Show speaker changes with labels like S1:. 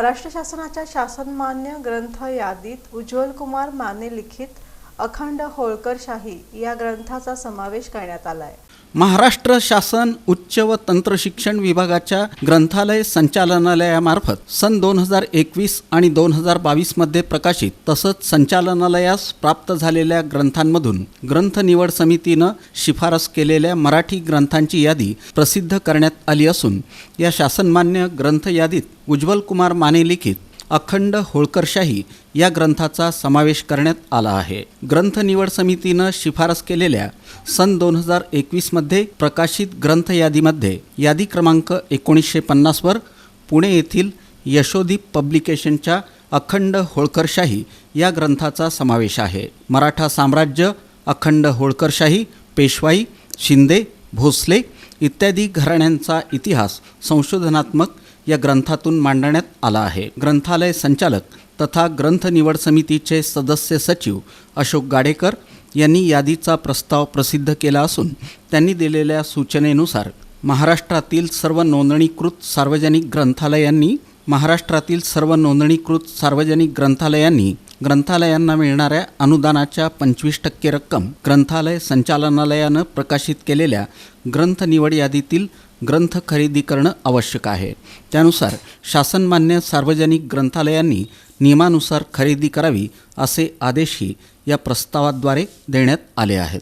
S1: महाराष्ट्र शासनाच्या शासनमान्य ग्रंथ यादीत उज्ज्वल कुमार माने लिखित अखंड होळकरशाही या ग्रंथाचा समावेश करण्यात आला आहे
S2: महाराष्ट्र शासन उच्च व तंत्रशिक्षण विभागाच्या ग्रंथालय संचालनालयामार्फत सन दोन हजार एकवीस आणि दोन हजार बावीसमध्ये प्रकाशित तसंच संचालनालयास प्राप्त झालेल्या ग्रंथांमधून ग्रंथ निवड समितीनं शिफारस केलेल्या मराठी ग्रंथांची यादी प्रसिद्ध करण्यात आली असून या शासनमान्य ग्रंथ यादीत उज्ज्वल कुमार माने लिखित अखंड होळकरशाही या ग्रंथाचा समावेश करण्यात आला आहे. ग्रंथ निवड समितीनं शिफारस केलेल्या सन दोन हजार एकवीसमध्ये प्रकाशित ग्रंथ यादीमध्ये यादी क्रमांक एकोणीसशे पन्नासवर पुणे येथील यशोदीप पब्लिकेशनच्या अखंड होळकरशाही या ग्रंथाचा समावेश आहे. मराठा साम्राज्य अखंड होळकरशाही पेशवाई शिंदे भोसले इत्यादी घराण्यांचा इतिहास संशोधनात्मक या ग्रंथातून मांडण्यात आला आहे. ग्रंथालय संचालक तथा ग्रंथ निवड समितीचे सदस्य सचिव अशोक गाडेकर यांनी यादीचा प्रस्ताव प्रसिद्ध केला असून त्यांनी दिलेल्या सूचनेनुसार महाराष्ट्रातील सर्व नोंदणीकृत सार्वजनिक ग्रंथालयांनी महाराष्ट्रातील सर्व नोंदणीकृत सार्वजनिक ग्रंथालयांनी ग्रंथालयांना मिळणाऱ्या अनुदानाच्या पंचवीस टक्के रक्कम ग्रंथालय संचालनालयानं प्रकाशित केलेल्या ग्रंथ निवड यादीतील ग्रंथ खरेदी करणं आवश्यक आहे. त्यानुसार शासनमान्य सार्वजनिक ग्रंथालयांनी नियमानुसार खरेदी करावी असे आदेशही या प्रस्तावाद्वारे देण्यात आले आहेत.